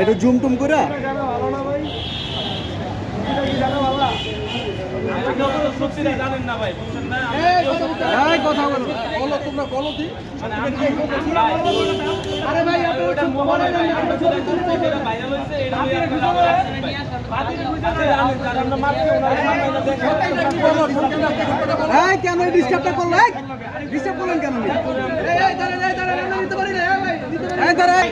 একটু জুম টুম করে জানেন না ভাই বুঝছেন না কথা বলো বলো তোমরা বলো দি আরে ভাই আপনি মোবাইলে ভাইরাল হইছে এটা আপনারা কেন ডিস্টার্বটা করল ডিস্টার্ব করলেন কেন এই এই দাঁড়ান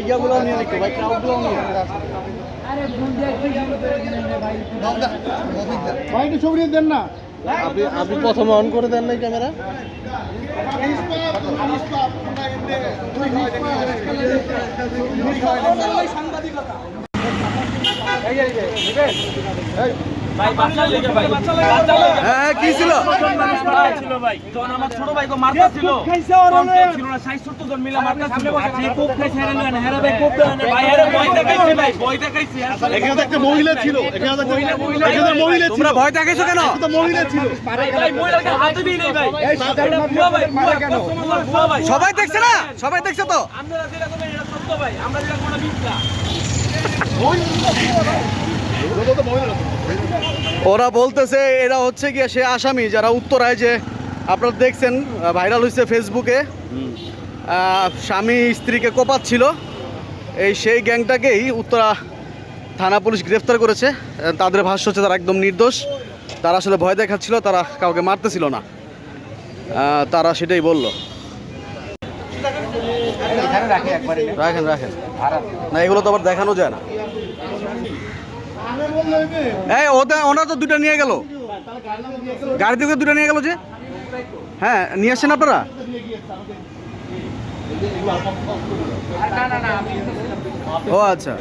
ইয়াগুলো দেন না আপনি আপনি প্রথমে অন করে দেন নাই ক্যামেরা হ্যাঁ কি ছিল ছিল ভাই। তখন আমার ছোট ভাই গো মারতা ছিল। ছিল না 60 70 জন মিলে মারতা ছিল। আপনি কোপ খাইছে হেরে না হেরে ভাই কোপ দেন ভাই হেরে ভয় দেখাইছে ভাই ভয় দেখাইছে। এখানে তো একটা মহিলা ছিল এখানে তো একটা এখানে মহিলা ছিল। তোমরা ভয় দেখাইছো কেন তো মহিলা ছিল। ভাই মহিলাকে হাতে দিই নাই ভাই। এটা বুয়া ভাই ভাই। সবাই দেখছে না? সবাই দেখছে তো? আপনারা যেটা করবেন এটা সত্য ভাই। আমরা যেটা কোনো মিথ্যা। ওরা বলতেছে এরা হচ্ছে গিয়ে সে আসামি যারা উত্তরায় যে আপনারা দেখছেন ভাইরাল হয়েছে ফেসবুকে স্বামী স্ত্রীকে কোপাচ্ছিল। এই সেই গ্যাংটাকেই উত্তরা থানা পুলিশ গ্রেফতার করেছে। তাদের ভাষ্য হচ্ছে তারা একদম নির্দোষ। তারা আসলে ভয় দেখাচ্ছিল, তারা কাউকে মারতেছিল না। তারা সেটাই বলল। রাখেন রাখেন। না, এগুলো তো আবার দেখানো যায় না। এই ওদের ওনারা তো দুটো নিয়ে গেল। গাড়ি থেকে দুটো নিয়ে গেল যে? হ্যাঁ নিয়ে আসেন আপনারা? ও আচ্ছা।